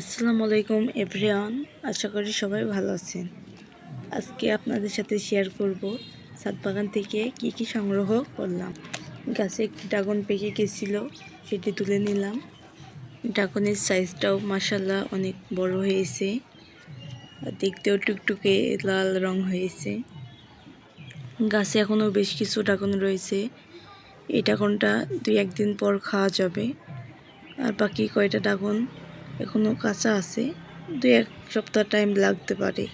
আসসালামু আলাইকুম, এভরিওয়ান। আশা করি সবাই ভালো আছেন। আজকে আপনাদের সাথে শেয়ার করব ছাদ বাগান থেকে কি কি সংগ্রহ করলাম। গাছে একটি ড্রাগন পেকে গেছিল, সেটি তুলে নিলাম। ড্রাগনের সাইজটাও মাসাল্লাহ অনেক বড় হয়েছে। দেখতেও টুকটুকে লাল রং হয়েছে। গাছে এখনও বেশ কিছু ড্রাগন রয়েছে। এই ড্রাগনটা দুই একদিন পর খাওয়া যাবে। আর বাকি কয়টা ড্রাগন এখনও কাঁচা আছে। দুই এক সপ্তাহ টাইম লাগতে পারে।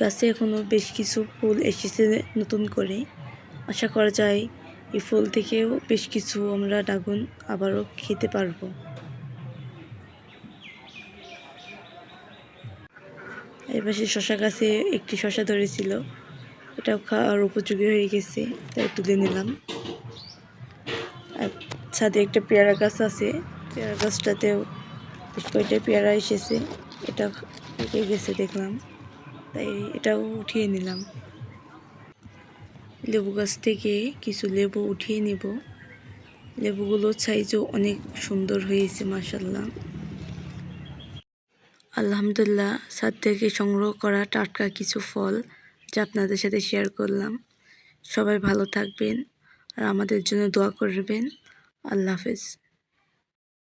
গাছে এখনও বেশ কিছু ফুল এসেছে নতুন করে। আশা করা যায় এই ফুল থেকেও বেশ কিছু আমরা ড্রাগন আবারও খেতে পারব। এপাশে শশা গাছে একটি শশা ধরেছিল। এটাও খাওয়ার উপযোগী হয়ে গেছে, তাই তুলে নিলাম। ছাদে একটা পেয়ারা গাছ আছে। পেয়ারা গাছটাতেও কয়েকটা পেয়ারা এসেছে, এটা পেকে গেছে দেখলাম। তাই এটাও উঠিয়ে নিলাম। লেবু গাছ থেকে কিছু লেবু উঠিয়ে নেব। লেবুগুলোর সাইজও অনেক সুন্দর হয়েছে মাসাল্লাহ আলহামদুলিল্লাহ, ছাদ থেকে সংগ্রহ করা টাটকা কিছু ফল যা আপনাদের সাথে শেয়ার করলাম। সবাই ভালো থাকবেন আর আমাদের জন্য দোয়া করবেন। আল্লাহ হাফেজ